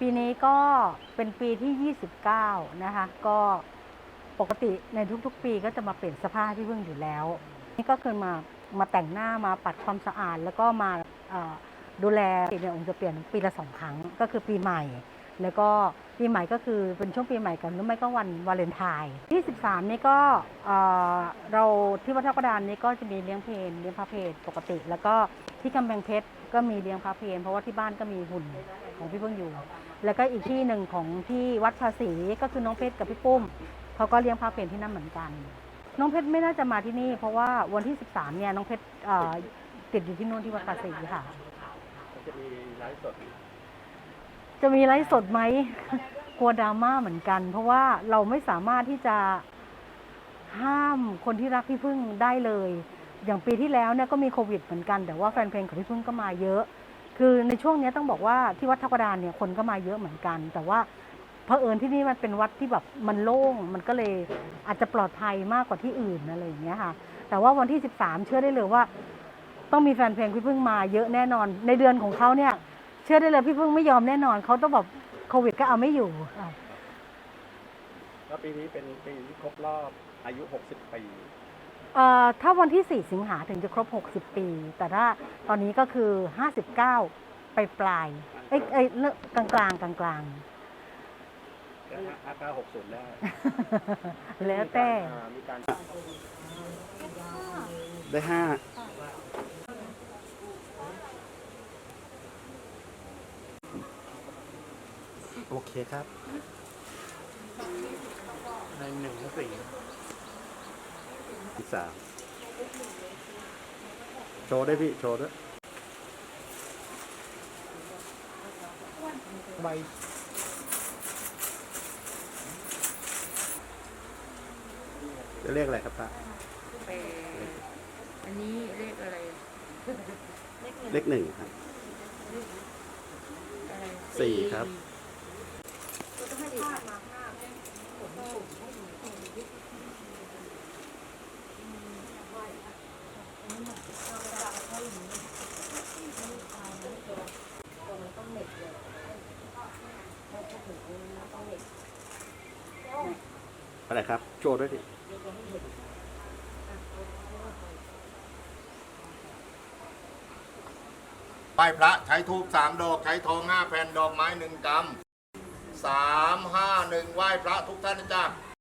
ปีนี้ก็เป็นปีที่ 29 นะคะ ก็ปกติในทุกๆ ปีก็จะมาเปลี่ยนเสภาพพี่เพึ่งอยู่แล้ว นี่ก็คือมามาแต่งหน้ามาปัดความสะอาด แล้วก็มาดูแลเนี่ยองค์จะเปลี่ยนปีละสองครั้งก็คือปีใหม่ แล้วก็ปีใหม่ก็คือเป็นช่วงปีใหม่กันหรือไม่ก็วันวาเลนไทน์ที่13นี่ก็เราที่วัดทักระดานนี่ก็จะมีเลี้ยงเพลนเลี้ยงพระเพลปกติ แล้วก็ที่กำแพงเพชรก็มีเลี้ยงพระเพลเพราะว่าที่บ้านก็มีหุ่นของพี่เพิ่งอยู่ แล้วก็อีกที่หนึ่งของที่วัดภาษีก็คือน้องเพชรกับพี่ปุ้มเขาก็เลี้ยงพระเพลที่นั่นเหมือนกัน น้องเพชรไม่น่าจะมาที่นี่ เพราะว่าวันที่ 13 เนี่ยน้องเพชรติดอยู่ที่นู่นที่วัดภาษีค่ะ จะมีไลฟ์สด จะมีไลฟ์สดไหมกลัวดราม่าเหมือนกัน เพราะว่าเราไม่สามารถที่จะห้ามคนที่รักพี่พึ่งได้เลย อย่างปีที่แล้วเนี่ยก็มีโควิดเหมือนกัน แต่ว่าแฟนเพลงของพี่พึ่งก็มาเยอะ คือในช่วงนี้ต้องบอกว่าที่วัดทักดานเนี่ยคนก็มาเยอะเหมือนกัน แต่ว่าเผอิญที่นี่มันเป็นวัดที่แบบมันโล่งมันก็เลยอาจจะปลอดภัยมากกว่าที่อื่นอะไรอย่างเงี้ยค่ะ แต่ว่าวันที่ 13 เชื่อได้เลยว่า ต้องมีแฟนเพลงพี่พึ่งมาเยอะแน่นอน ในเดือนของเขาเนี่ย เชื่อได้เลยพี่พึ่งไม่ยอมแน่นอนเขาต้องแบบโควิดก็เอาไม่อยู่แล้วปีนี้เป็นปีที่ครบรอบอายุ 60 ปี ถ้าวันที่ 4 สิงหาถึงจะครบ 60 ปี แต่ถ้าตอนนี้ก็คือ 59 ไปปลายๆเอ้ยเอ้ยเลิกกลางกลางกลางกลางก็ห้าเก้าหกศูนย์ได้ๆแล้วแต่มีการได้ห้าโอเคครับ ในหนึ่งสี่ สามโชว์ได้พี่ โชว์ด้วยใบจะเรียกอะไรครับป้าแปดอันนี้เลขอะไร เลขหนึ่งครับอะไรสี่ครับ อะไรครับ โชว์ด้วยดิไหว้พระใช้ทูบสามดอก ใช้ทองห้าแผ่นดอกไม้หนึ่งกำสามห้าหนึ่งไหว้พระทุกท่านนะจ๊ะ